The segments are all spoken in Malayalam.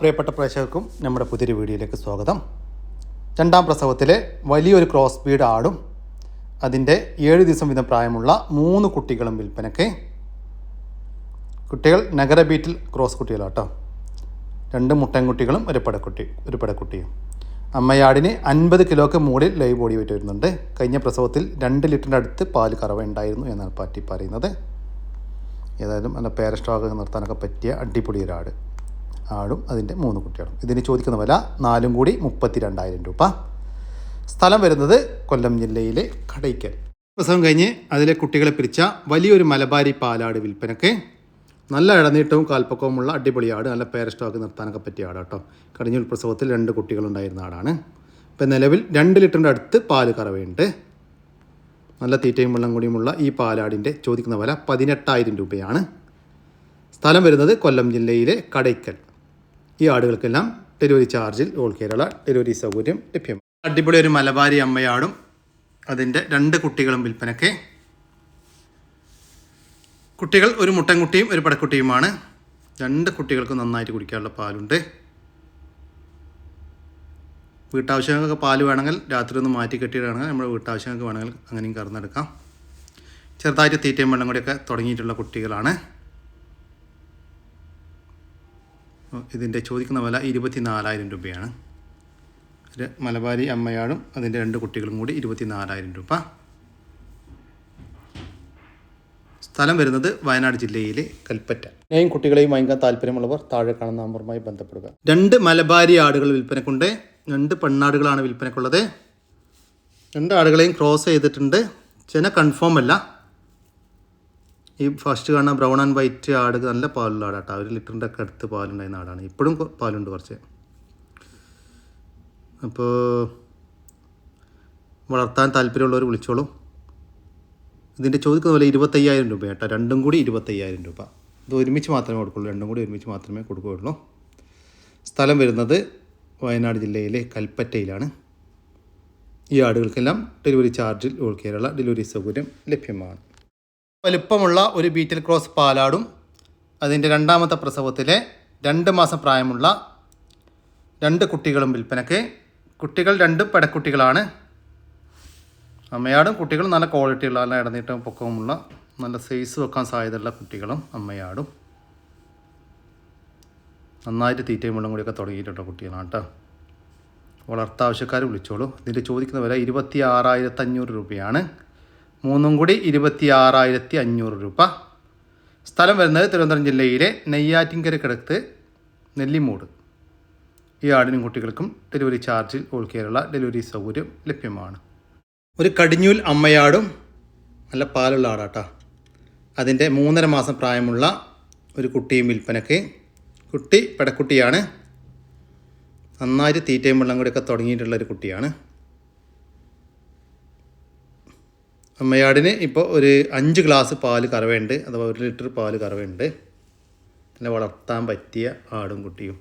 പ്രിയപ്പെട്ട പ്രേക്ഷകർക്കും നമ്മുടെ പുതിയൊരു വീഡിയോയിലേക്ക് സ്വാഗതം. രണ്ടാം പ്രസവത്തിലെ വലിയൊരു ക്രോസ് ബീഡ് ആടും അതിന്റെ ഏഴ് ദിവസം വീതം പ്രായമുള്ള മൂന്ന് കുട്ടികളും വിൽപ്പനയ്ക്ക്. കുട്ടികൾ നഗര ബീറ്റിൽ ക്രോസ് കുട്ടികളാട്ടോ. രണ്ട് മുട്ടൻകുട്ടികളും ഒരു പടക്കുട്ടി ഒരു പടക്കുട്ടിയും. അമ്മയാടിന് അൻപത് കിലോക്ക് മുകളിൽ ലൈവ് ബോഡി വെയിറ്റ് വരുന്നുണ്ട്. കഴിഞ്ഞ പ്രസവത്തിൽ രണ്ട് ലിറ്ററിന്റെ അടുത്ത് പാൽ കറവ ഉണ്ടായിരുന്നു എന്നാണ് പാറ്റി പറയുന്നത്. ഏതായാലും നല്ല പേരസ്റ്റോക്ക് നിർത്താനൊക്കെ പറ്റിയ അടിപൊളി ഒരു ആട് അതിന്റെ മൂന്ന് കുട്ടികളും. ഇതിന് ചോദിക്കുന്ന വില നാലും കൂടി മുപ്പത്തി രണ്ടായിരം രൂപ. സ്ഥലം വരുന്നത് കൊല്ലം ജില്ലയിലെ കടയ്ക്കൽ. പ്രസവം കഴിഞ്ഞ് അതിലെ കുട്ടികളെ പിരിച്ച വലിയൊരു മലബാരി പാലാട് വിൽപ്പനയ്ക്ക് നല്ല ഇടനീട്ടവും കാൽപ്പക്കവുമുള്ള അടിപൊളി ആട് നല്ല പേരസ്റ്റോക്ക് നിർത്താനൊക്കെ പറ്റിയ ആട് കേട്ടോ കടിഞ്ഞൂൽ പ്രസവത്തിൽ രണ്ട് കുട്ടികളുണ്ടായിരുന്ന ആടാണ്. ഇപ്പം നിലവിൽ രണ്ട് ലിറ്ററിന്റെ അടുത്ത് പാൽ കറവയുണ്ട്. നല്ല തീറ്റയും വെള്ളം കൂടിയുമുള്ള ഈ പാലാടിന്റെ ചോദിക്കുന്ന വില പതിനെട്ടായിരം രൂപയാണ്. സ്ഥലം വരുന്നത് കൊല്ലം ജില്ലയിലെ കടയ്ക്കൽ. ഈ ആടുകൾക്കെല്ലാം ഡെലിവറി ചാർജിൽ ഓൾ കേരള ഡെലിവറി സൗകര്യം ലഭ്യമാണ്. അടിപൊളി ഒരു മലബാരി അമ്മയാടും അതിന്റെ രണ്ട് കുട്ടികളും വിൽപ്പനയ്ക്ക്. കുട്ടികൾ ഒരു മുട്ടൻകുട്ടിയും ഒരു പടക്കുട്ടിയുമാണ്. രണ്ട് കുട്ടികൾക്ക് നന്നായിട്ട് കുടിക്കാനുള്ള പാലുണ്ട്. വീട്ടാവശ്യങ്ങൾക്ക് പാൽ വേണമെങ്കിൽ രാത്രി ഒന്ന് മാറ്റി കെട്ടിയിടുകയാണെങ്കിൽ നമ്മുടെ വീട്ടാവശ്യങ്ങൾക്ക് വേണമെങ്കിൽ അങ്ങനെയും കറന്നെടുക്കാം. ചെറുതായിട്ട് തീറ്റയും വെള്ളം കൂടിയൊക്കെ തുടങ്ങിയിട്ടുള്ള കുട്ടികളാണ്. ഇതിന്റെ ചോദിക്കുന്ന വില ഇരുപത്തി നാലായിരം രൂപയാണ് മലബാരി അമ്മയാടും അതിന്റെ രണ്ട് കുട്ടികളും കൂടി ഇരുപത്തി നാലായിരം രൂപ. സ്ഥലം വരുന്നത് വയനാട് ജില്ലയിലെ കൽപ്പറ്റ. നെയും കുട്ടികളെയും വാങ്ങിക്കാൻ താല്പര്യമുള്ളവർ താഴെ കാണുന്ന നമ്പറുമായി ബന്ധപ്പെടുക. രണ്ട് മലബാരി ആടുകൾ വിൽപ്പനക്കുണ്ട്. രണ്ട് പെണ്ണാടുകളാണ് വിൽപ്പനക്കുള്ളത്. രണ്ട് ആടുകളെയും ക്രോസ് ചെയ്തിട്ടുണ്ട്. ചെന കൺഫേം അല്ല. ഈ ഫസ്റ്റ് കാണുന്ന ബ്രൗൺ ആൻഡ് വൈറ്റ് ആട് നല്ല പാലുള്ള ആടാട്ടോ. ഒരു ലിറ്ററിന്റെ ഒക്കെ അടുത്ത് പാലുണ്ടായിരുന്ന ആടാണ്. ഇപ്പോഴും പാലുണ്ട് കുറച്ച്. അപ്പോൾ വളർത്താൻ താല്പര്യമുള്ളവർ വിളിച്ചോളൂ. ഇതിന്റെ ചോദിക്കുന്ന പോലെ ഇരുപത്തയ്യായിരം രൂപ കേട്ടോ രണ്ടും കൂടി ഇരുപത്തയ്യായിരം രൂപ. ഇത് ഒരുമിച്ച് മാത്രമേ കൊടുക്കുള്ളൂ. രണ്ടും കൂടി ഒരുമിച്ച് മാത്രമേ കൊടുക്കുകയുള്ളൂ. സ്ഥലം വരുന്നത് വയനാട് ജില്ലയിലെ കൽപ്പറ്റയിലാണ്. ഈ ആടുകൾക്കെല്ലാം ഡെലിവറി ചാർജിൽ ഓൾ കേരള ഡെലിവറി സൗകര്യം ലഭ്യമാണ്. വലിപ്പമുള്ള ഒരു ബീറ്റൽ ക്രോസ് പാലാടും. അതിന്റെ രണ്ടാമത്തെ പ്രസവത്തിലെ രണ്ട് മാസം പ്രായമുള്ള രണ്ട് കുട്ടികളും വിൽപ്പനയ്ക്ക്. കുട്ടികൾ രണ്ട് പടക്കുട്ടികളാണ്. അമ്മയാടും കുട്ടികളും നല്ല ക്വാളിറ്റിയുള്ള നല്ല ഇടനീട്ടവും പൊക്കവുമുള്ള നല്ല സൈസ് വെക്കാൻ സാധ്യതയുള്ള കുട്ടികളും അമ്മയാടും. നന്നായിട്ട് തീറ്റയും വെള്ളം കൂടിയൊക്കെ തുടങ്ങിയിട്ടുള്ള കുട്ടികളാണ് കേട്ടോ. വളർത്താവശ്യക്കാർ വിളിച്ചോളൂ. ഇതിന്റെ ചോദിക്കുന്ന വില ഇരുപത്തി ആറായിരത്തഞ്ഞൂറ് രൂപയാണ്. മൂന്നും കൂടി ഇരുപത്തി ആറായിരത്തി അഞ്ഞൂറ് രൂപ. സ്ഥലം വരുന്നത് തിരുവനന്തപുരം ജില്ലയിലെ നെയ്യാറ്റിൻകരക്കടുത്ത് നെല്ലിമൂട്. ഈ ആടിനും കുട്ടികൾക്കും ഡെലിവറി ചാർജിൽ ഓൾ കേരള ഡെലിവറി സൗകര്യം ലഭ്യമാണ്. ഒരു കടിഞ്ഞൂൽ അമ്മയാടും നല്ല പാലുള്ള ആടാട്ടാ. അതിന്റെ മൂന്നര മാസം പ്രായമുള്ള ഒരു കുട്ടിയും വിൽപ്പനയ്ക്ക്. കുട്ടി പെടക്കുട്ടിയാണ്. നന്നായിട്ട് തീറ്റയും വെള്ളം കൂടിയൊക്കെ തുടങ്ങിയിട്ടുള്ള ഒരു കുട്ടിയാണ്. അമ്മയാടിന് ഇപ്പോൾ ഒരു അഞ്ച് ഗ്ലാസ് പാൽ കറവയുണ്ട്. അഥവാ ഒരു ലിറ്റർ പാൽ കറവയുണ്ട്. പിന്നെ വളർത്താൻ പറ്റിയ ആടും കുട്ടിയും.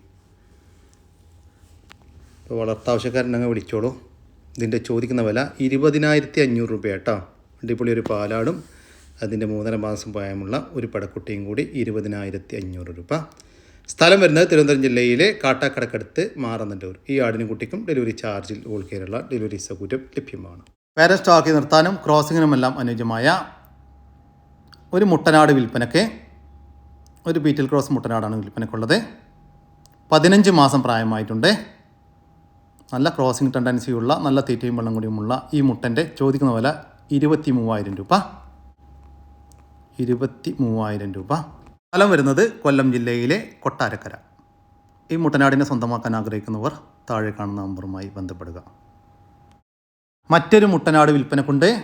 ഇപ്പോൾ വളർത്താവശ്യക്കാരുണ്ടെങ്കിൽ വിളിച്ചോളൂ. ഇതിന്റെ ചോദിക്കുന്ന വില ഇരുപതിനായിരത്തി അഞ്ഞൂറ് രൂപ കേട്ടോ അടിപൊളി ഒരു പാലാടും. അതിന്റെ മൂന്നര മാസം പ്രായമുള്ള ഒരു പടക്കുട്ടിയും കൂടി ഇരുപതിനായിരത്തി അഞ്ഞൂറ് രൂപ. സ്ഥലം വരുന്നത് തിരുവനന്തപുരം ജില്ലയിലെ കാട്ടാക്കടക്കടുത്ത് മാറന്നല്ലൂർ ഈ ആടിനും കുട്ടിക്കും ഡെലിവറി ചാർജിൽ ഓൾ കേരള ഡെലിവറി സൗകര്യം ലഭ്യമാണ്. വേറെ സ്റ്റോക്കി നിർത്താനും ക്രോസിങ്ങിനുമെല്ലാം അനുയോജ്യമായ ഒരു മുട്ടനാട് വിൽപ്പനയ്ക്ക് ഒരു ബീറ്റിൽ ക്രോസ് മുട്ടനാടാണ് വിൽപ്പനയ്ക്കുള്ളത്. പതിനഞ്ച് മാസം പ്രായമായിട്ടുണ്ട്. നല്ല ക്രോസിംഗ് ടെൻഡൻസിയുള്ള നല്ല തീറ്റയും വെള്ളം കൂടിയുമുള്ള ഈ മുട്ടന്റെ ചോദിക്കുന്ന വില ഇരുപത്തി മൂവായിരം രൂപ. ഇരുപത്തി മൂവായിരം രൂപ. സ്ഥലം വരുന്നത് കൊല്ലം ജില്ലയിലെ കൊട്ടാരക്കര. ഈ മുട്ടനാടിനെ സ്വന്തമാക്കാൻ ആഗ്രഹിക്കുന്നവർ താഴെ കാണുന്ന നമ്പറുമായി ബന്ധപ്പെടുക. മറ്റൊരു മുട്ടനാട് വിൽപ്പനക്കുണ്ട്.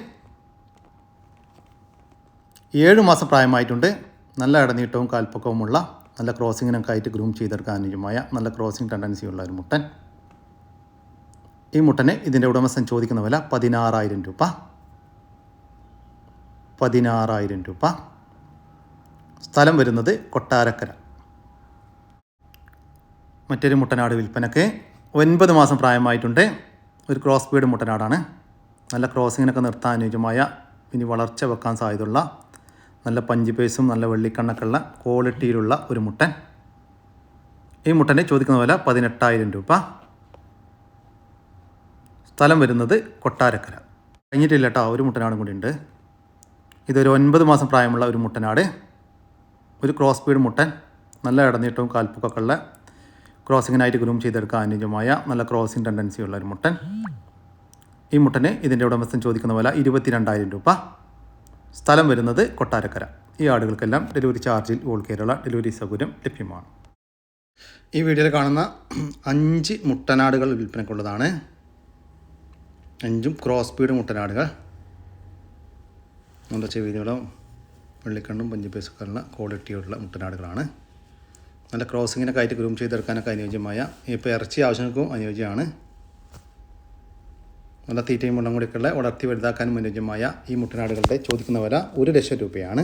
ഏഴ് മാസം പ്രായമായിട്ടുണ്ട്. നല്ല ഇടനീട്ടവും കാൽപ്പക്കവുമുള്ള നല്ല ക്രോസിങ്ങിനൊക്കെ ആയിട്ട് ഗ്രൂം ചെയ്തെടുക്കാൻ അനുയോജ്യമായ നല്ല ക്രോസിംഗ് ടെൻഡൻസിയുള്ള ഒരു മുട്ടൻ. ഈ മുട്ടന് ഇതിന്റെ ഉടമസ്ഥൻ ചോദിക്കുന്ന വില പതിനാറായിരം രൂപ. പതിനാറായിരം രൂപ. സ്ഥലം വരുന്നത് കൊട്ടാരക്കര. മറ്റൊരു മുട്ടനാട് വിൽപ്പനക്ക് ഒൻപത് മാസം പ്രായമായിട്ടുണ്ട്. ഒരു ക്രോസ് ബീഡ് മുട്ടനാടാണ് നല്ല ക്രോസിങ്ങിനൊക്കെ നിർത്താൻ അനുയോജ്യമായ ഇനി വളർച്ച വെക്കാൻ സാധ്യതയുള്ള നല്ല പഞ്ചി പേസും നല്ല വെള്ളിക്കണ്ണൊക്കെ ഉള്ള ക്വാളിറ്റിയിലുള്ള ഒരു മുട്ടൻ. ഈ മുട്ടനെ ചോദിക്കുന്ന വില പതിനെട്ടായിരം രൂപ. സ്ഥലം വരുന്നത് കൊട്ടാരക്കര. കഴിഞ്ഞിട്ടില്ല കേട്ടോ ഒരു മുട്ടനാടും കൂടി ഉണ്ട് ഇതൊരു ഒൻപത് മാസം പ്രായമുള്ള ഒരു മുട്ടനാട് ഒരു ക്രോസ് ബീഡ് മുട്ടൻ. നല്ല ഇടനീട്ടവും കാൽപ്പൊക്കൊക്കെ ഉള്ള ക്രോസിങ്ങിനായിട്ട് ഗ്രൂം ചെയ്തെടുക്കാൻ അനുയോജ്യമായ നല്ല ക്രോസിങ് ടെൻഡൻസി ഉള്ള ഒരു മുട്ടൻ. ഈ മുട്ടന് ഇതിന്റെ ഉടമസ്ഥൻ ചോദിക്കുന്ന വില ഇരുപത്തിരണ്ടായിരം രൂപ. സ്ഥലം വരുന്നത് കൊട്ടാരക്കര. ഈ ആടുകൾക്കെല്ലാം ഡെലിവറി ചാർജിൽ ഓൾ കേരള ഡെലിവറി സൗകര്യം ലഭ്യമാണ്. ഈ വീഡിയോയിൽ കാണുന്ന അഞ്ച് മുട്ടനാടുകൾ വിൽപ്പനക്കുള്ളതാണ് അഞ്ചും ക്രോസ് ബീഡ് മുട്ടനാടുകൾ. നല്ല ചെവികളും വെള്ളിക്കണ്ണും പഞ്ചപേസൊക്കെയുള്ള ക്വാളിറ്റിയുള്ള മുട്ടനാടുകളാണ്. നല്ല ക്രോസിങ്ങിനൊക്കെ ആയിട്ട് ഗ്രൂം ചെയ്തെടുക്കാനൊക്കെ അനുയോജ്യമായ ഇപ്പോൾ ഇറച്ചി ആവശ്യങ്ങൾക്കും അനുയോജ്യമാണ്. നല്ല തീറ്റയും വെള്ളം കൂടിയൊക്കെയുള്ള വളർത്തി വലുതാക്കാനും അനുയോജ്യമായ ഈ മുട്ടനാടുകളുടെ ചോദിക്കുന്ന വില ഒരു ലക്ഷം രൂപയാണ്.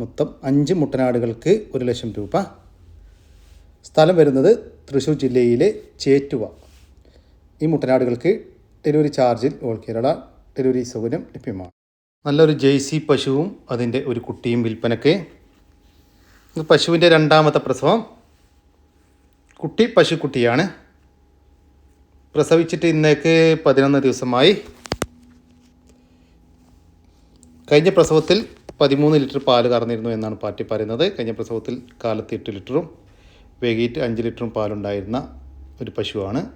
മൊത്തം അഞ്ച് മുട്ടനാടുകൾക്ക് ഒരു ലക്ഷം രൂപ. സ്ഥലം വരുന്നത് തൃശ്ശൂർ ജില്ലയിലെ ചേറ്റുവ. ഈ മുട്ടനാടുകൾക്ക് ഡെലിവറി ചാർജിൽ ഓൾ കേരള ഡെലിവറി സൗകര്യം ലഭ്യമാണ്. നല്ലൊരു ജെയ്സി പശുവും അതിന്റെ ഒരു കുട്ടിയും വിൽപ്പനയ്ക്ക് പശുവിന്റെ രണ്ടാമത്തെ പ്രസവം. കുട്ടി പശുക്കുട്ടിയാണ്. പ്രസവിച്ചിട്ട് ഇന്നേക്ക് പതിനൊന്ന് ദിവസമായി. കഴിഞ്ഞ പ്രസവത്തിൽ പതിമൂന്ന് ലിറ്റർ പാൽ കറന്നിരുന്നു എന്നാണ് പാർട്ടി പറയുന്നത്. കഴിഞ്ഞ പ്രസവത്തിൽ കാലത്ത് എട്ട് ലിറ്ററും വൈകിട്ട് അഞ്ച് ലിറ്ററും പാലുണ്ടായിരുന്ന ഒരു പശുവാണ്.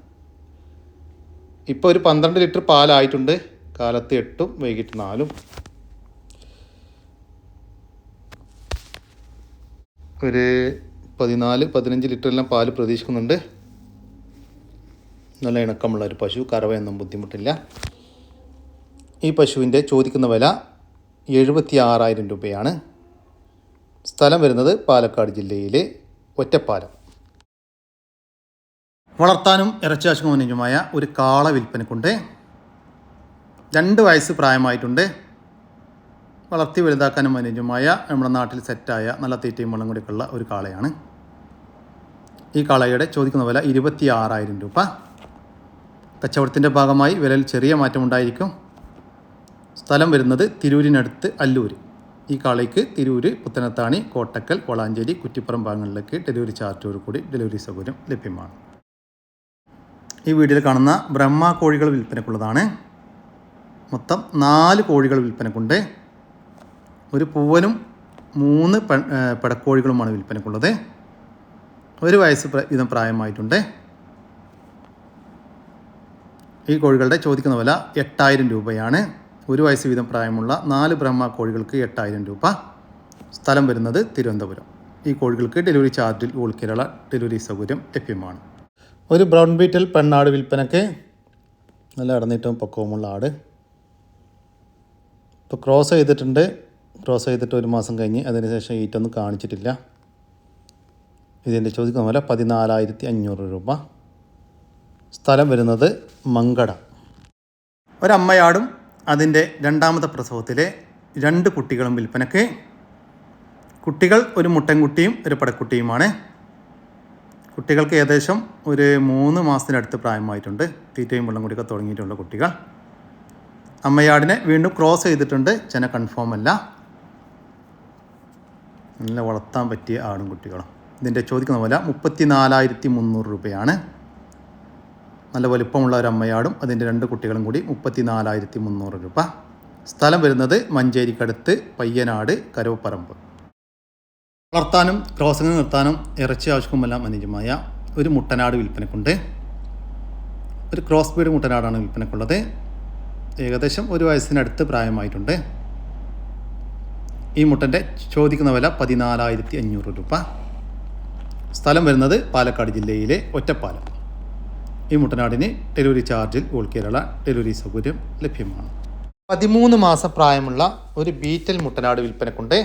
ഇപ്പോൾ ഒരു പന്ത്രണ്ട് ലിറ്റർ പാലായിട്ടുണ്ട്. കാലത്ത് എട്ടും വൈകിട്ട് നാലും. ഒരു പതിനാല് പതിനഞ്ച് ലിറ്ററെല്ലാം പാൽ പ്രതീക്ഷിക്കുന്നുണ്ട്. നല്ല ഇണക്കമുള്ള ഒരു പശു കറവയൊന്നും ബുദ്ധിമുട്ടില്ല. ഈ പശുവിന്റെ ചോദിക്കുന്ന വില എഴുപത്തി ആറായിരം രൂപയാണ്. സ്ഥലം വരുന്നത് പാലക്കാട് ജില്ലയിലെ ഒറ്റപ്പാലം. വളർത്താനും ഇറച്ചിയാശുക്കും അനുയോജ്യമായ ഒരു കാള വിൽപ്പനക്കുണ്ട്. രണ്ട് വയസ്സ് പ്രായമായിട്ടുണ്ട്. വളർത്തി വലുതാക്കാനും അനുയോജ്യമായ നമ്മുടെ നാട്ടിൽ സെറ്റായ നല്ല തീറ്റയും വെള്ളം കൂടിയൊക്കെയുള്ള ഒരു കാളയാണ്. ഈ കാളയുടെ ചോദിക്കുന്ന വില ഇരുപത്തി ആറായിരം രൂപ. കച്ചവടത്തിന്റെ ഭാഗമായി വിലയിൽ ചെറിയ മാറ്റമുണ്ടായിരിക്കും സ്ഥലം വരുന്നത് തിരൂരിനടുത്ത് അല്ലൂർ ഈ കാളയ്ക്ക് തിരൂര് പുത്തനത്താണി കോട്ടക്കൽ വളാഞ്ചേരി കുറ്റിപ്പുറം ഭാഗങ്ങളിലേക്ക് ഡെലിവറി ചാർജോട് കൂടി ഡെലിവറി സൗകര്യം ലഭ്യമാണ്. ഈ വീഡിയോയിൽ കാണുന്ന ബ്രഹ്മ കോഴികൾ വിൽപ്പനക്കുള്ളതാണ് മൊത്തം നാല് കോഴികൾ വിൽപ്പനക്കുണ്ട് ഒരു പൂവനും മൂന്ന് പെടക്കോഴികളുമാണ് വിൽപ്പനക്കുള്ളത്. ഒരു വയസ്സ് വീതം പ്രായമായിട്ടുണ്ട്. ഈ കോഴികളുടെ ചോദിക്കുന്ന വില എട്ടായിരം രൂപയാണ്. ഒരു വയസ്സ് വീതം പ്രായമുള്ള നാല് ബ്രഹ്മ കോഴികൾക്ക് എട്ടായിരം രൂപ. സ്ഥലം വരുന്നത് തിരുവനന്തപുരം. ഈ കോഴികൾക്ക് ഡെലിവറി ചാർജിൽ ഓൾ കേരള ഡെലിവറി സൗകര്യം ലഭ്യമാണ്. ഒരു ബ്രൗൺ ബീറ്റൽ പെണ്ണാട് വിൽപ്പനയ്ക്ക് നല്ല അടന്നിട്ടും പക്വമുള്ള ആട്. ഇപ്പോൾ ക്രോസ് ചെയ്തിട്ടുണ്ട്. ക്രോസ് ചെയ്തിട്ട് ഒരു മാസം കഴിഞ്ഞ് അതിനുശേഷം ഈറ്റൊന്നും കാണിച്ചിട്ടില്ല. ഇതിന്റെ ചോദിക്കുന്ന പോലെ പതിനാലായിരത്തി അഞ്ഞൂറ് രൂപ. സ്ഥലം വരുന്നത് മങ്കട. ഒരമ്മയാടും അതിന്റെ രണ്ടാമത്തെ പ്രസവത്തിലെ രണ്ട് കുട്ടികളും വിൽപ്പനയ്ക്ക്. കുട്ടികൾ ഒരു മുട്ടൻകുട്ടിയും ഒരു പടക്കുട്ടിയുമാണ്. കുട്ടികൾക്ക് ഏകദേശം ഒരു മൂന്ന് മാസത്തിനടുത്ത് പ്രായമായിട്ടുണ്ട്. തീറ്റയും വെള്ളം കുടിയൊക്കെ തുടങ്ങിയിട്ടുള്ള കുട്ടികൾ. അമ്മയാടിനെ വീണ്ടും ക്രോസ് ചെയ്തിട്ടുണ്ട്. ചെന കൺഫേം അല്ല. നല്ല വളർത്താൻ പറ്റിയ ആടും കുട്ടികളും ഇതിന്റെ ചോദിക്കുന്ന വില മുപ്പത്തി നാലായിരത്തി മുന്നൂറ് രൂപയാണ്. നല്ല വലിപ്പമുള്ള ഒരു അമ്മയാടും അതിന്റെ രണ്ട് കുട്ടികളും കൂടി മുപ്പത്തി നാലായിരത്തി മുന്നൂറ് രൂപ. സ്ഥലം വരുന്നത് മഞ്ചേരിക്കടുത്ത് പയ്യനാട് കരവപ്പറമ്പ്. വളർത്താനും ക്രോസിംഗ് നിർത്താനും ഇറച്ചി ആവശ്യവുമെല്ലാം അനുജമായ ഒരു മുട്ടനാട് വിൽപ്പനക്കുണ്ട്. ഒരു ക്രോസ് ബീഡ് മുട്ടനാടാണ് വിൽപ്പനക്കുള്ളത്. ഏകദേശം ഒരു വയസ്സിനടുത്ത് പ്രായമായിട്ടുണ്ട്. ഈ മുട്ടന്റെ ചോദിക്കുന്ന വില പതിനാലായിരത്തി അഞ്ഞൂറ് രൂപ. സ്ഥലം വരുന്നത് പാലക്കാട് ജില്ലയിലെ ഒറ്റപ്പാലം. ഈ മുട്ടനാടിന് ഡെലിവറി ചാർജിൽ ഓൾ കേരള ഡെലിവറി സൗകര്യം ലഭ്യമാണ്. പതിമൂന്ന് മാസം പ്രായമുള്ള ഒരു ബീറ്റൽ മുട്ടനാട് വിൽപ്പനക്കുണ്ട്.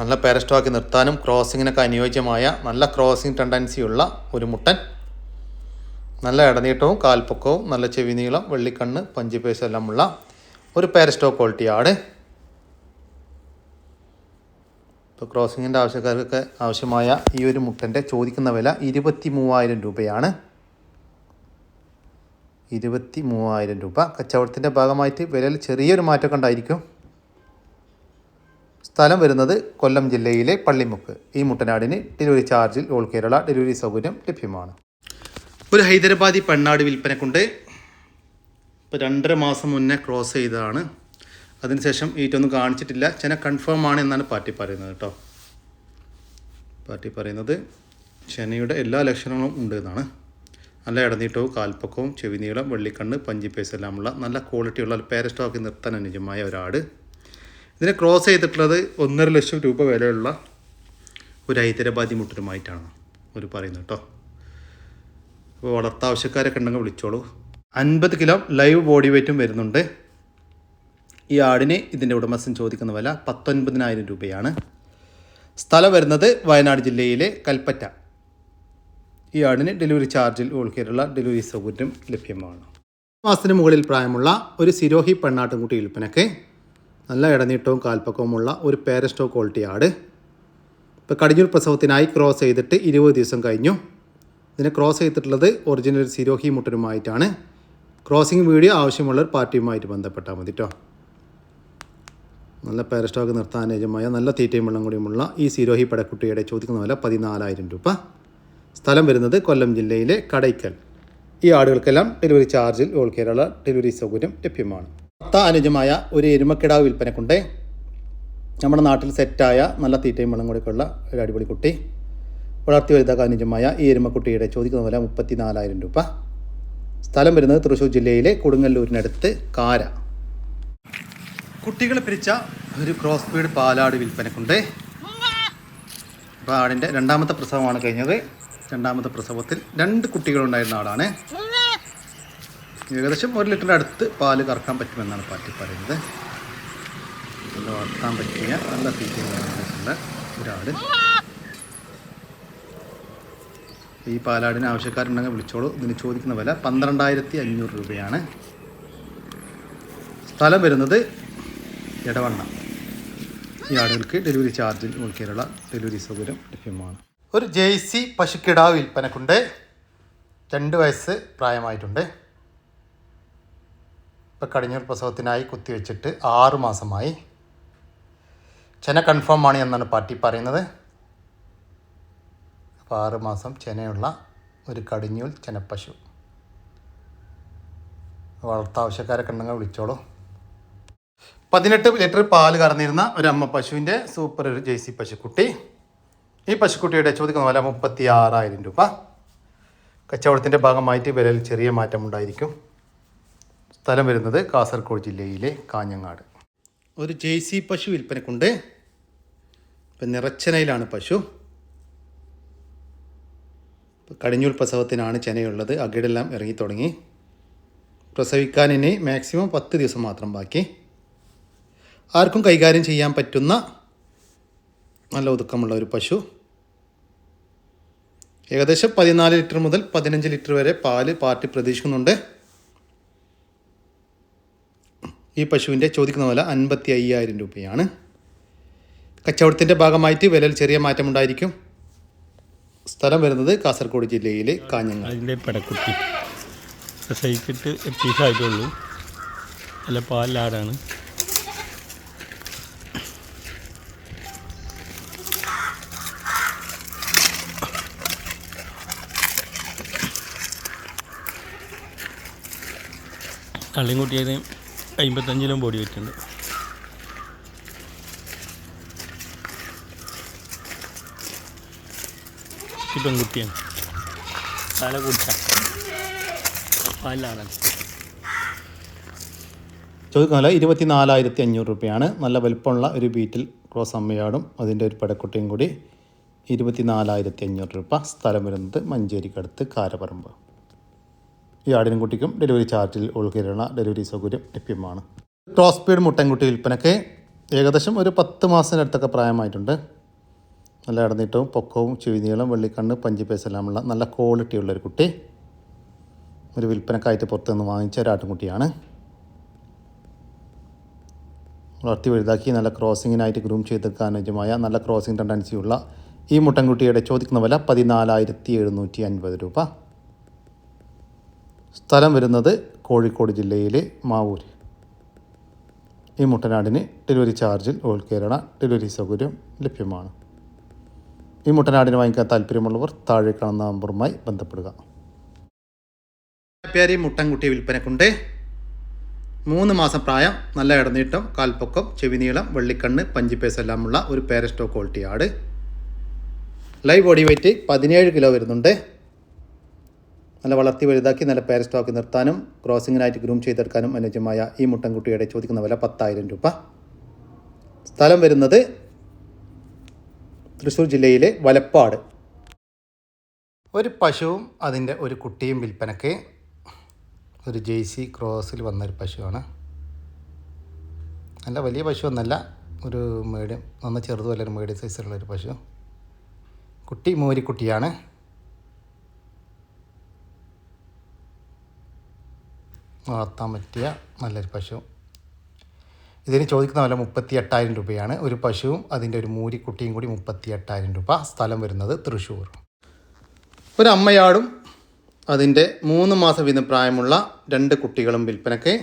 നല്ല പാരസ്റ്റോക്കി നിർത്താനും ക്രോസിങ്ങിനൊക്കെ അനുയോജ്യമായ നല്ല ക്രോസിംഗ് ടെൻഡൻസിയുള്ള ഒരു മുട്ടൻ. നല്ല ഇടനീട്ടവും കാൽപ്പൊക്കവും നല്ല ചെവി നീളം വെള്ളിക്കണ്ണ് എല്ലാമുള്ള ഒരു പാരസ്റ്റോ ക്വാളിറ്റി ആണ്. ഇപ്പോൾ ക്രോസിങ്ങിന്റെ ആവശ്യക്കാർക്കൊക്കെ ആവശ്യമായ ഈ ഒരു മുട്ടന്റെ ചോദിക്കുന്ന വില ഇരുപത്തി മൂവായിരം രൂപയാണ്. ഇരുപത്തി മൂവായിരം രൂപ. കച്ചവടത്തിന്റെ ഭാഗമായിട്ട് വിലയിൽ ചെറിയൊരു മാറ്റമൊക്കെ ഉണ്ടായിരിക്കും. സ്ഥലം വരുന്നത് കൊല്ലം ജില്ലയിലെ പള്ളിമുക്ക്. ഈ മുട്ടനാടിന് ഡെലിവറി ചാർജിൽ ഓൾ കേരള ഡെലിവറി സൗകര്യം ലഭ്യമാണ്. ഒരു ഹൈദരാബാദി പെണ്ണാട് വിൽപ്പനക്കുണ്ട്. ഇപ്പോൾ രണ്ടര മാസം മുന്നേ ക്രോസ് ചെയ്തതാണ്. അതിനുശേഷം ഈറ്റൊന്നും കാണിച്ചിട്ടില്ല. ചെന കൺഫേം ആണ് എന്നാണ് പാർട്ടി പറയുന്നത് കേട്ടോ. പാർട്ടി പറയുന്നത് ചെനയുടെ എല്ലാ ലക്ഷണങ്ങളും ഉണ്ട് എന്നാണ്. നല്ല ഇടനീട്ടവും കാൽപ്പക്കവും ചെവിനീളം വെള്ളിക്കണ്ണ് പഞ്ചിപ്പേസ് എല്ലാമുള്ള നല്ല ക്വാളിറ്റിയുള്ള പേരസ്റ്റോക്കി നിർത്താൻ അനുജമായ ഒരാട്. ഇതിനെ ക്രോസ് ചെയ്തിട്ടുള്ളത് ഒന്നര ലക്ഷം രൂപ വിലയുള്ള ഒരു ഹൈദരാബാദി മുട്ടനുമായിട്ടാണ് അവർ പറയുന്നത് കേട്ടോ. അപ്പോൾ വളർത്താവശ്യക്കാരൊക്കെ ഉണ്ടെങ്കിൽ വിളിച്ചോളൂ. അൻപത് കിലോ ലൈവ് ബോഡി വെയ്റ്റും വരുന്നുണ്ട്. ഈ ആടിന് ഇതിന്റെ ഉടമസ്ഥൻ ചോദിക്കുന്ന വില പത്തൊൻപതിനായിരം രൂപയാണ്. സ്ഥലം വരുന്നത് വയനാട് ജില്ലയിലെ കൽപ്പറ്റ. ഈ ആടിന് ഡെലിവറി ചാർജിൽ ഓൾ കേരള ഡെലിവറി സൗകര്യം ലഭ്യമാണ്. മാസത്തിന് മുകളിൽ പ്രായമുള്ള ഒരു സിരോഹി പെണ്ണാട്ടുംകുട്ടി വിൽപ്പനക്ക് നല്ല ഇടനീട്ടവും കാൽപ്പക്കവുമുള്ള ഒരു പേരസ്റ്റോ ക്വാളിറ്റി ആട്. ഇപ്പോൾ കടിഞ്ഞൂർ പ്രസവത്തിനായി ക്രോസ് ചെയ്തിട്ട് ഇരുപത് ദിവസം കഴിഞ്ഞു. ഇതിനെ ക്രോസ് ചെയ്തിട്ടുള്ളത് ഒറിജിനൽ സിരോഹി മുട്ടനുമായിട്ടാണ്. ക്രോസിംഗ് വീഡിയോ ആവശ്യമുള്ള ഒരു പാർട്ടിയുമായിട്ട് ബന്ധപ്പെട്ടാൽ മതി നല്ല പാരസ്റ്റോക്ക് നിർത്താൻ അനുയോജ്യമായ നല്ല തീറ്റയും വെള്ളം കൂടിയുമുള്ള ഈ സിരോഹി പടക്കുട്ടിയുടെ ചോദിക്കുന്ന വില പതിനാലായിരം രൂപ. സ്ഥലം വരുന്നത് കൊല്ലം ജില്ലയിലെ കടയ്ക്കൽ. ഈ ആടുകൾക്കെല്ലാം ഡെലിവറി ചാർജിൽ ഓൾ കേരള ഡെലിവറി സൗകര്യം ലഭ്യമാണ്. പത്ത അനുജമായ ഒരു എരുമക്കിടാവ് വിൽപ്പനക്കുണ്ട് നമ്മുടെ നാട്ടിൽ സെറ്റായ നല്ല തീറ്റയും വെള്ളം കൂടിയൊക്കെയുള്ള ഒരു അടിപൊളി കുട്ടി. വളർത്തി വലുതാക്കാൻ അനുജമായ ഈ എരുമക്കുട്ടിയുടെ ചോദിക്കുന്ന വില മുപ്പത്തി നാലായിരം രൂപ. സ്ഥലം വരുന്നത് തൃശ്ശൂർ ജില്ലയിലെ കൊടുങ്ങല്ലൂരിനടുത്ത് കാര. കുട്ടികളെ പിരിച്ച ഒരു ക്രോസ് ബീഡ് പാലാട് വിൽപ്പനക്കുണ്ട്. അപ്പോൾ ആടിന്റെ രണ്ടാമത്തെ പ്രസവമാണ് കഴിഞ്ഞത്. രണ്ടാമത്തെ പ്രസവത്തിൽ രണ്ട് കുട്ടികളുണ്ടായിരുന്ന ആടാണ് ഏകദേശം ഒരു ലിറ്ററിന്റെ അടുത്ത് പാൽ കറക്കാൻ പറ്റുമെന്നാണ് പാറ്റി പറയുന്നത്. വളർത്താൻ പറ്റിയ നല്ല തീറ്റ ഒരാട് ഈ പാലാടിന് ആവശ്യക്കാരുണ്ടെങ്കിൽ വിളിച്ചോളൂ. ഇതിന് ചോദിക്കുന്ന വില പന്ത്രണ്ടായിരത്തി അഞ്ഞൂറ് രൂപയാണ്. സ്ഥലം വരുന്നത് ഇടവണ്ണ ഈ ആടുകൾക്ക് ഡെലിവറി ചാർജ് ഉൾ ഡെലിവറി സൗകര്യം ലഭ്യമാണ്. ഒരു ജെയ്സി പശുക്കിടാവ് വിൽപ്പനക്കുണ്ട്. രണ്ട് വയസ്സ് പ്രായമായിട്ടുണ്ട്. ഇപ്പോൾ കടിഞ്ഞൂർ പ്രസവത്തിനായി കുത്തിവെച്ചിട്ട് ആറ് മാസമായി. ചെന കൺഫേം ആണ് എന്നാണ് പാർട്ടി പറയുന്നത്. അപ്പോൾ ആറ് മാസം ചെനയുള്ള ഒരു കടിഞ്ഞൂൽ ചെനപ്പശു. വളർത്താവശ്യക്കാരൊക്കെ ഉണ്ടെങ്കിൽ വിളിച്ചോളൂ. പതിനെട്ട് ലിറ്റർ പാൽ കറന്നിരുന്ന ഒരു അമ്മ പശുവിന്റെ സൂപ്പർ ഒരു ജേഴ്സി പശുക്കുട്ടി. ഈ പശുക്കുട്ടിയുടെ ചോദിക്കുന്ന പോലെ മുപ്പത്തി ആറായിരം രൂപ. കച്ചവടത്തിന്റെ ഭാഗമായിട്ട് വിലയിൽ ചെറിയ മാറ്റമുണ്ടായിരിക്കും സ്ഥലം വരുന്നത് കാസർഗോഡ് ജില്ലയിലെ കാഞ്ഞങ്ങാട്. ഒരു ജേഴ്സി പശു വിൽപ്പനക്കുണ്ട്. ഇപ്പം നിറച്ചനയിലാണ് പശു. കടിഞ്ഞൂൽ പ്രസവത്തിനാണ് ചെനയുള്ളത്. അകിടെല്ലാം ഇറങ്ങി തുടങ്ങി പ്രസവിക്കാൻ ഇനി മാക്സിമം പത്ത് ദിവസം മാത്രം ബാക്കി. ആർക്കും കൈകാര്യം ചെയ്യാൻ പറ്റുന്ന നല്ല ഒതുക്കമുള്ള ഒരു പശു. ഏകദേശം പതിനാല് ലിറ്റർ മുതൽ പതിനഞ്ച് ലിറ്റർ വരെ പാൽ പാർട്ടി പ്രതീക്ഷിക്കുന്നുണ്ട്. ഈ പശുവിന്റെ ചോദിക്കുന്ന വില അൻപത്തി അയ്യായിരം രൂപയാണ്. കച്ചവടത്തിന്റെ ഭാഗമായിട്ട് വിലയിൽ ചെറിയ മാറ്റമുണ്ടായിരിക്കും. സ്ഥലം വരുന്നത് കാസർഗോഡ് ജില്ലയിലെ കാഞ്ഞങ്ങാട്. അതിന്റെ പെടക്കുട്ടി. സഹിച്ചിട്ട് പീസായിട്ടുള്ളൂ നല്ല പാലാടാണ്. കള്ളിയും കുട്ടിയത് അമ്പത്തഞ്ചിലും ബോഡി വെയിറ്റുണ്ട് ഈ പെൺകുട്ടിയാണ്. തല കുടിച്ച. പാലാണ് ചോദിക്കുന്ന വില ഇരുപത്തി നാലായിരത്തി അഞ്ഞൂറ് രൂപയാണ്. നല്ല വലിപ്പമുള്ള ഒരു ബീറ്റിൽ ക്രോസ് അമ്മയാടും അതിന്റെ ഒരു പടക്കുട്ടിയും കൂടി ഇരുപത്തി നാലായിരത്തി അഞ്ഞൂറ് രൂപ സ്ഥലം വരുന്നത് മഞ്ചേരിക്കടുത്ത് കാരപറമ്പ്. ഈ ആടിനും കുട്ടിക്കും ഡെലിവറി ചാർജിൽ ഉൾക്കിരണ ഡെലിവറി സൗകര്യം ലഭ്യമാണ്. ക്രോസ് സ്പീഡ് മുട്ടൻകുട്ടി വിൽപ്പനയ്ക്ക് ഏകദേശം ഒരു പത്ത് മാസത്തിനടുത്തൊക്കെ പ്രായമായിട്ടുണ്ട്. നല്ല ഇടനീട്ടവും പൊക്കവും ചുവിനീളം വെള്ളിക്കണ്ണ് പഞ്ചിപ്പേസ് എല്ലാമുള്ള നല്ല ക്വാളിറ്റിയുള്ള ഒരു കുട്ടി. ഒരു വിൽപ്പനക്കായിട്ട് പുറത്തു നിന്ന് വാങ്ങിച്ച ഒരു ആട്ടുംകുട്ടിയാണ്. വളർത്തി വലുതാക്കി നല്ല ക്രോസിങ്ങിനായിട്ട് ഗ്രൂം ചെയ്തെടുക്കാൻ അനുയോജ്യമായ നല്ല ക്രോസിംഗ് ടെൻഡൻസിയുള്ള ഈ മുട്ടൻകുട്ടിയുടെ ചോദിക്കുന്ന വില പതിനാലായിരത്തി എഴുന്നൂറ്റി അൻപത് രൂപ. സ്ഥലം വരുന്നത് കോഴിക്കോട് ജില്ലയിലെ മാവൂർ ഈ മുട്ടനാടിന് ഡെലിവറി ചാർജിൽ ഓൾ കേരള ഡെലിവറി സൗകര്യം ലഭ്യമാണ്. ഈ മുട്ടനാടിന് വാങ്ങിക്കാൻ താല്പര്യമുള്ളവർ താഴെ കാണുന്ന നമ്പറുമായി ബന്ധപ്പെടുക. പേര് മുട്ടൻകുട്ടി വിൽപ്പനക്കുണ്ട്. മൂന്ന് മാസം പ്രായം നല്ല ഇടനീട്ടം കാൽപ്പൊക്കം ചെവിനീളം വെള്ളിക്കണ്ണ് പഞ്ചിപ്പേസ് എല്ലാമുള്ള ഒരു പേരസ്റ്റോ ക്വാളിറ്റി ആട് ലൈവ് ബോഡി വെയിറ്റ് പതിനേഴ് കിലോ വരുന്നുണ്ട്. നല്ല വളർത്തി വലുതാക്കി നല്ല പേരസ്റ്റോക്കി നിർത്താനും ക്രോസിങ്ങിനായിട്ട് ഗ്രൂം ചെയ്തെടുക്കാനും അനുയോജ്യമായ ഈ മുട്ടൻകുട്ടിയുടെ ചോദിക്കുന്ന വില പത്തായിരം രൂപ. സ്ഥലം വരുന്നത് തൃശ്ശൂർ ജില്ലയിലെ വലപ്പാട്. ഒരു പശുവും അതിന്റെ ഒരു കുട്ടിയും വിൽപ്പനയ്ക്ക് ഒരു ജെയ്സി ക്രോസിൽ വന്നൊരു പശുവാണ്. നല്ല വലിയ പശു ഒന്നല്ല ഒരു മീഡിയം നന്ന ചെറുതുമല്ല ഒരു മീഡിയം സൈസിലുള്ള ഒരു പശു. കുട്ടി മോരിക്കുട്ടിയാണ്. വളർത്താൻ പറ്റിയ നല്ലൊരു പശു. ഇതിന് ചോദിക്കുന്ന വില മുപ്പത്തി എട്ടായിരം രൂപയാണ്. ഒരു പശുവും അതിന്റെ ഒരു മൂരിക്കുട്ടിയും കൂടി മുപ്പത്തി എട്ടായിരം രൂപ. സ്ഥലം വരുന്നത് തൃശ്ശൂർ. ഒരു അമ്മയാടും അതിന്റെ മൂന്ന് മാസം വീതം പ്രായമുള്ള രണ്ട് കുട്ടികളും വിൽപ്പനയ്ക്ക്.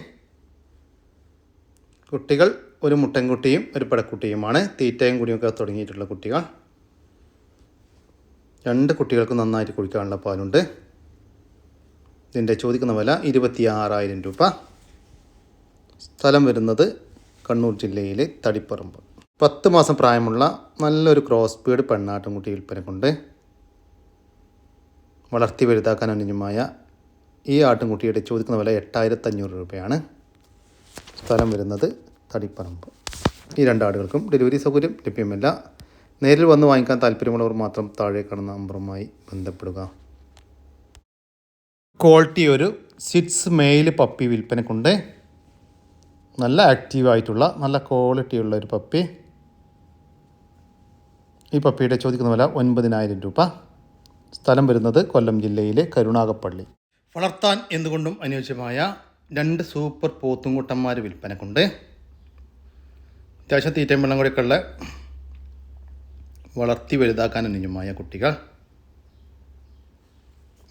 കുട്ടികൾ ഒരു മുട്ടൻകുട്ടിയും ഒരു പടക്കുട്ടിയുമാണ്. തീറ്റയും കുടിയൊക്കെ തുടങ്ങിയിട്ടുള്ള കുട്ടികൾ. രണ്ട് കുട്ടികൾക്ക് നന്നായിട്ട് കുടിക്കാനുള്ള പാലുണ്ട്. ഇതിന്റെ ചോദിക്കുന്ന വില ഇരുപത്തി ആറായിരം രൂപ. സ്ഥലം വരുന്നത് കണ്ണൂർ ജില്ലയിലെ തടിപ്പറമ്പ്. പത്ത് മാസം പ്രായമുള്ള നല്ലൊരു ക്രോസ് ബീഡ് പെണ്ണാട്ടുംകുട്ടി വിൽപ്പനക്കുണ്ട് വളർത്തി വലുതാക്കാൻ അനുജമായ ഈ ആട്ടിൻകുട്ടിയുടെ ചോദിക്കുന്ന വില എട്ടായിരത്തഞ്ഞൂറ് രൂപയാണ്. സ്ഥലം വരുന്നത് തടിപ്പറമ്പ്. ഈ രണ്ടാടുകൾക്കും ഡെലിവറി സൗകര്യം ലഭ്യമല്ല. നേരിൽ വന്ന് വാങ്ങിക്കാൻ താല്പര്യമുള്ളവർ മാത്രം താഴെ കാണുന്ന നമ്പറുമായി ബന്ധപ്പെടുക. ക്വാളിറ്റി ഒരു സിറ്റ്സ് മെയിൽ പപ്പി വിൽപ്പനക്കുണ്ട് നല്ല ആക്റ്റീവായിട്ടുള്ള നല്ല ക്വാളിറ്റിയുള്ള ഒരു പപ്പി ഈ പപ്പിയുടെ ചോദിക്കുന്ന വില ഒൻപതിനായിരം രൂപ. സ്ഥലം വരുന്നത് കൊല്ലം ജില്ലയിലെ കരുണാകപ്പള്ളി വളർത്താൻ എന്തുകൊണ്ടും അനുയോജ്യമായ രണ്ട് സൂപ്പർ പോത്തുംകുട്ടന്മാർ വിൽപ്പനക്കുണ്ട്. അത്യാവശ്യം തീറ്റയും വെള്ളം കൂടിയൊക്കെയുള്ള വളർത്തി വലുതാക്കാൻ അനുയോജ്യമായ കുട്ടികൾ.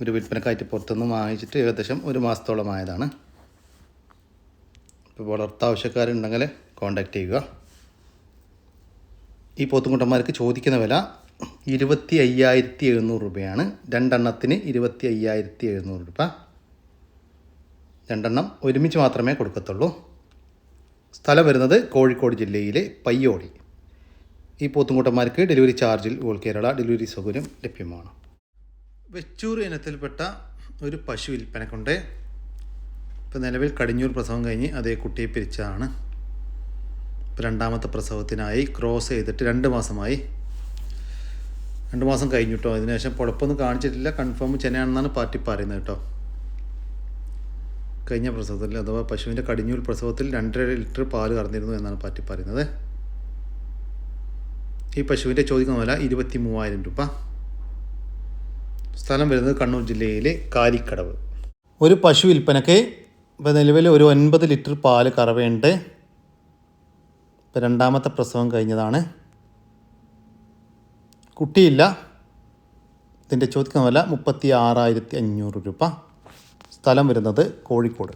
ഒരു വിൽപ്പനക്കായിട്ട് പുറത്തുനിന്ന് വാങ്ങിച്ചിട്ട് ഏകദേശം ഒരു മാസത്തോളമായതാണ്. ഇപ്പോൾ വളർത്താവശ്യക്കാരുണ്ടെങ്കിൽ കോണ്ടാക്ട് ചെയ്യുക. ഈ പോത്തുംകുട്ടന്മാർക്ക് ചോദിക്കുന്ന വില ഇരുപത്തി അയ്യായിരത്തി എഴുന്നൂറ് രൂപയാണ്. രണ്ടെണ്ണത്തിന് ഇരുപത്തി അയ്യായിരത്തി എഴുന്നൂറ് രൂപ. രണ്ടെണ്ണം ഒരുമിച്ച് മാത്രമേ കൊടുക്കത്തുള്ളൂ. സ്ഥലം വരുന്നത് കോഴിക്കോട് ജില്ലയിലെ പയ്യോടി ഈ പോത്തുംകുട്ടന്മാർക്ക് ഡെലിവറി ചാർജിൽ ഓൾ കേരള ഡെലിവറി സൗകര്യം ലഭ്യമാണ്. വെച്ചൂർ ഇനത്തിൽപ്പെട്ട ഒരു പശു വിൽപ്പനക്കുണ്ട്. ഇപ്പോൾ നിലവിൽ കടിഞ്ഞൂർ പ്രസവം കഴിഞ്ഞ് അതേ കുട്ടിയെ പിരിച്ചതാണ് ഇപ്പോൾ രണ്ടാമത്തെ പ്രസവത്തിനായി ക്രോസ് ചെയ്തിട്ട് രണ്ട് മാസമായി. രണ്ട് മാസം കഴിഞ്ഞു കേട്ടോ അതിനുശേഷം പുഴപ്പൊന്നും കാണിച്ചിട്ടില്ല. കൺഫേം ചെന്നൈയാണെന്നാണ് പാർട്ടി പറയുന്നത് കേട്ടോ കഴിഞ്ഞ പ്രസവത്തിൽ അഥവാ പശുവിന്റെ കടിഞ്ഞൂൽ പ്രസവത്തിൽ രണ്ടര ലിറ്റർ പാൽ കറന്നിരുന്നു എന്നാണ് പാർട്ടി പറയുന്നത്. ഈ പശുവിന്റെ ചോദിക്കുന്ന വില ഇരുപത്തി മൂവായിരം രൂപ. സ്ഥലം വരുന്നത് കണ്ണൂർ ജില്ലയിലെ കാലിക്കടവ്. ഒരു പശു വിൽപ്പനയ്ക്ക് ഇപ്പോൾ നിലവിൽ ഒരു ഒൻപത് ലിറ്റർ പാൽ കറവയുണ്ട്. ഇപ്പോൾ രണ്ടാമത്തെ പ്രസവം കഴിഞ്ഞതാണ്. കുട്ടിയില്ല. ഇതിന്റെ ചോദിക്കുന്നതല്ല മുപ്പത്തി ആറായിരത്തി അഞ്ഞൂറ് രൂപ സ്ഥലം വരുന്നത് കോഴിക്കോട്.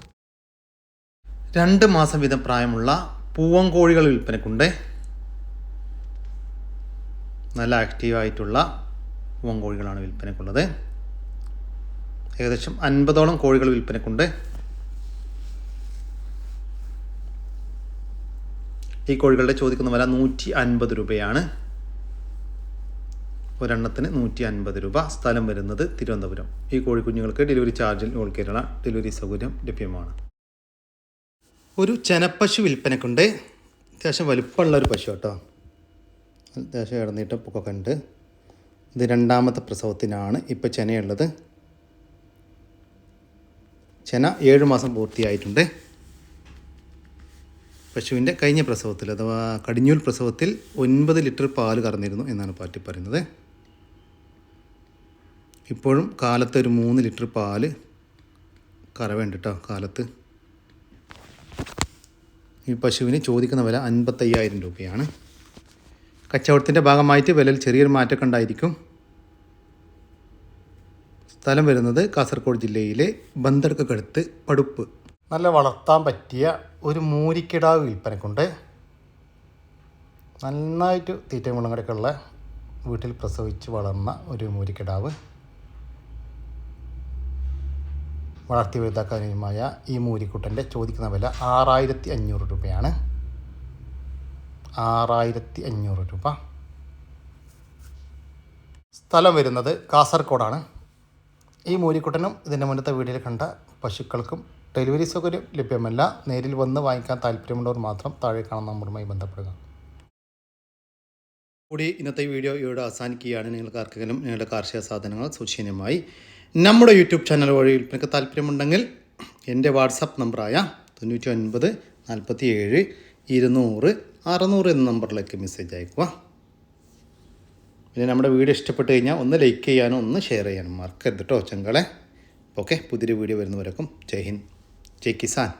രണ്ട് മാസം വീതം പ്രായമുള്ള പൂവൻ കോഴികൾ വിൽപ്പനക്കുണ്ട്. നല്ല ആക്റ്റീവായിട്ടുള്ള പൂവൻകോഴികളാണ് വിൽപ്പനക്കുള്ളത്. ഏകദേശം അൻപതോളം കോഴികൾ വിൽപ്പനക്കുണ്ട്. ഈ കോഴികളുടെ ചോദിക്കുന്ന വില നൂറ്റി അൻപത് രൂപയാണ്. ഒരെണ്ണത്തിന് നൂറ്റി അൻപത് രൂപ സ്ഥലം വരുന്നത് തിരുവനന്തപുരം. ഈ കോഴിക്കുഞ്ഞുങ്ങൾക്ക് ഡെലിവറി ചാർജിൽ ഓൾ കേരള ഡെലിവറി സൗകര്യം ലഭ്യമാണ്. ഒരു ചെനപ്പശു വിൽപ്പനക്കുണ്ട്. അത്യാവശ്യം വലുപ്പമുള്ള ഒരു പശു കേട്ടോ. അത്യാവശ്യം ഇടന്നിട്ട് പൊക്കൊക്കെ ഉണ്ട്. ഇത് രണ്ടാമത്തെ പ്രസവത്തിനാണ് ഇപ്പോൾ ചെനയുള്ളത്. ചെന ഏഴ് മാസം പൂർത്തിയായിട്ടുണ്ട്. പശുവിന്റെ കഴിഞ്ഞ പ്രസവത്തിൽ അഥവാ കടിഞ്ഞൂൽ പ്രസവത്തിൽ ഒൻപത് ലിറ്റർ പാൽ കറന്നിരുന്നു എന്നാണ് പാറ്റി പറയുന്നത്. ഇപ്പോഴും കാലത്ത് ഒരു മൂന്ന് ലിറ്റർ പാൽ കറവേണ്ട കേട്ടോ കാലത്ത്. ഈ പശുവിന് ചോദിക്കുന്ന വില അൻപത്തയ്യായിരം രൂപയാണ്. കച്ചവടത്തിന്റെ ഭാഗമായിട്ട് വിലയിൽ ചെറിയൊരു മാറ്റമൊക്കെ ഉണ്ടായിരിക്കും. സ്ഥലം വരുന്നത് കാസർഗോഡ് ജില്ലയിലെ ബന്ദർക്കടുത്ത് പടുപ്പ്. നല്ല വളർത്താൻ പറ്റിയ ഒരു മൂരിക്കിടാവ് വിൽപ്പനക്കുണ്ട്. നന്നായിട്ട് തീറ്റയും വെള്ളങ്ങളൊക്കെ ഉള്ള വീട്ടിൽ പ്രസവിച്ച് വളർന്ന ഒരു മൂരിക്കിടാവ്. വളർത്തി വലുതാക്കാനുമായ ഈ മൂരിക്കുട്ടന്റെ ചോദിക്കുന്ന വില ആറായിരത്തി അഞ്ഞൂറ് രൂപയാണ്. ആറായിരത്തി അഞ്ഞൂറ് രൂപ. സ്ഥലം വരുന്നത് കാസർഗോഡാണ്. ഈ മൂരിക്കുട്ടനും ഇതിന്റെ മുന്നത്തെ വീഡിയോയിൽ കണ്ട പശുക്കൾക്കും ഡെലിവറി സൗകര്യം ലഭ്യമല്ല. നേരിൽ വന്ന് വാങ്ങിക്കാൻ താല്പര്യമുള്ളവർ മാത്രം താഴെ കാണുന്ന നമ്പറുമായി ബന്ധപ്പെടുക. കൂടി ഇന്നത്തെ വീഡിയോ ഇവിടെ അവസാനിക്കുകയാണ്. നിങ്ങൾക്ക് ആർക്കെങ്കിലും നിങ്ങളുടെ കാർഷിക സാധനങ്ങൾ സൂക്ഷ്യമായി നമ്മുടെ യൂട്യൂബ് ചാനൽ വഴി നിങ്ങൾക്ക് താല്പര്യമുണ്ടെങ്കിൽ എന്റെ വാട്സപ്പ് നമ്പറായ തൊണ്ണൂറ്റി ഒൻപത് നാൽപ്പത്തി ഏഴ് ഇരുന്നൂറ് അറുന്നൂറ് എന്ന നമ്പറിലേക്ക് മെസ്സേജ് അയക്കുക പിന്നെ നമ്മുടെ വീഡിയോ ഇഷ്ടപ്പെട്ട് കഴിഞ്ഞാൽ ഒന്ന് ലൈക്ക് ചെയ്യാനും ഒന്ന് ഷെയർ ചെയ്യാനും മറക്കരുത് കേട്ടോ ചെങ്കളെ. ഓക്കെ പുതിയൊരു വീഡിയോ വരുന്നവരക്കും ജയ് ഹിന്ദ്. ജയ് കിസാൻ